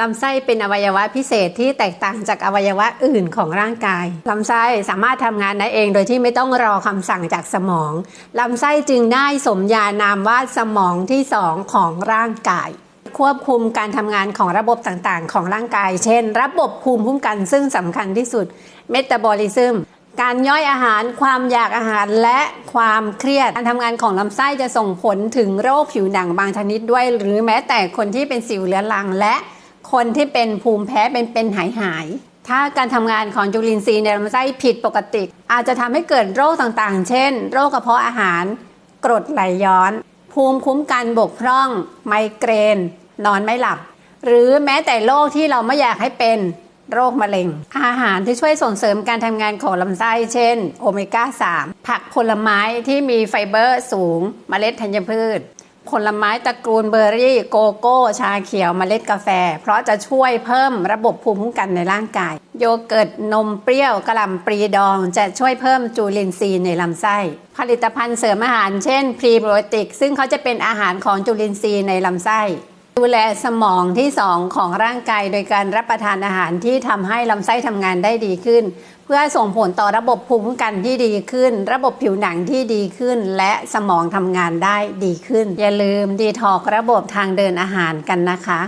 ลำไส้เป็นอวัยวะพิเศษที่แตกต่างจากอวัยวะอื่นของร่างกาย ลำไส้สามารถทำงานได้เองโดยที่ไม่ต้องรอคำสั่งจากสมอง ลำไส้จึงได้สมญานามว่าสมองที่สองของร่างกาย ควบคุมการทำงานของระบบต่างๆ ของร่างกาย เช่น ระบบภูมิคุ้มกันซึ่งสำคัญที่สุด เมตาบอลิซึมการย่อยอาหาร ความอยากอาหารและความเครียด การทำงานของลำไส้จะส่งผลถึงโรคผิวหนังบางชนิดด้วย หรือแม้แต่คนที่เป็นสิวเรื้อรังและ คนที่เป็นภูมิแพ้เป็นเป็นหายหายถ้าการทำงานของจุลินทรีย์ในลำไส้ผิดปกติ อาจจะทำให้เกิดโรคต่างๆ เช่น โรคกระเพาะอาหาร กรดไหลย้อน ภูมิคุ้มกันบกพร่อง ไมเกรน นอนไม่หลับ หรือแม้แต่โรคที่เราไม่อยากให้เป็นโรคมะเร็ง อาหารที่ช่วยส่งเสริมการทำงานของลำไส้ เช่น โอเมก้า 3 ผักผลไม้ที่มีไฟเบอร์สูงเมล็ดธัญพืช ผลไม้ตระกูลเบอร์รี่ โกโก้ ชาเขียวเมล็ดกาแฟ เพราะจะช่วยเพิ่มระบบภูมิคุ้มกันในร่างกาย โยเกิร์ตนมเปรี้ยวกระหล่ำปลีดอง จะช่วยเพิ่มจุลินทรีย์ในลำไส้ ผลิตภัณฑ์เสริมอาหารเช่นพรีไบโอติก ซึ่งเขาจะเป็นอาหารของจุลินทรีย์ในลำไส้ ดูแลสมองที่2ของร่างกายโดยการรับประทานอาหารที่ทำให้ลำไส้ทำงานได้ดีขึ้น เพื่อส่งผลต่อระบบภูมิคุ้มกันที่ดีขึ้น ระบบผิวหนังที่ดีขึ้น และสมองทำงานได้ดีขึ้น อย่าลืมดีท็อกระบบทางเดินอาหารกันนะคะ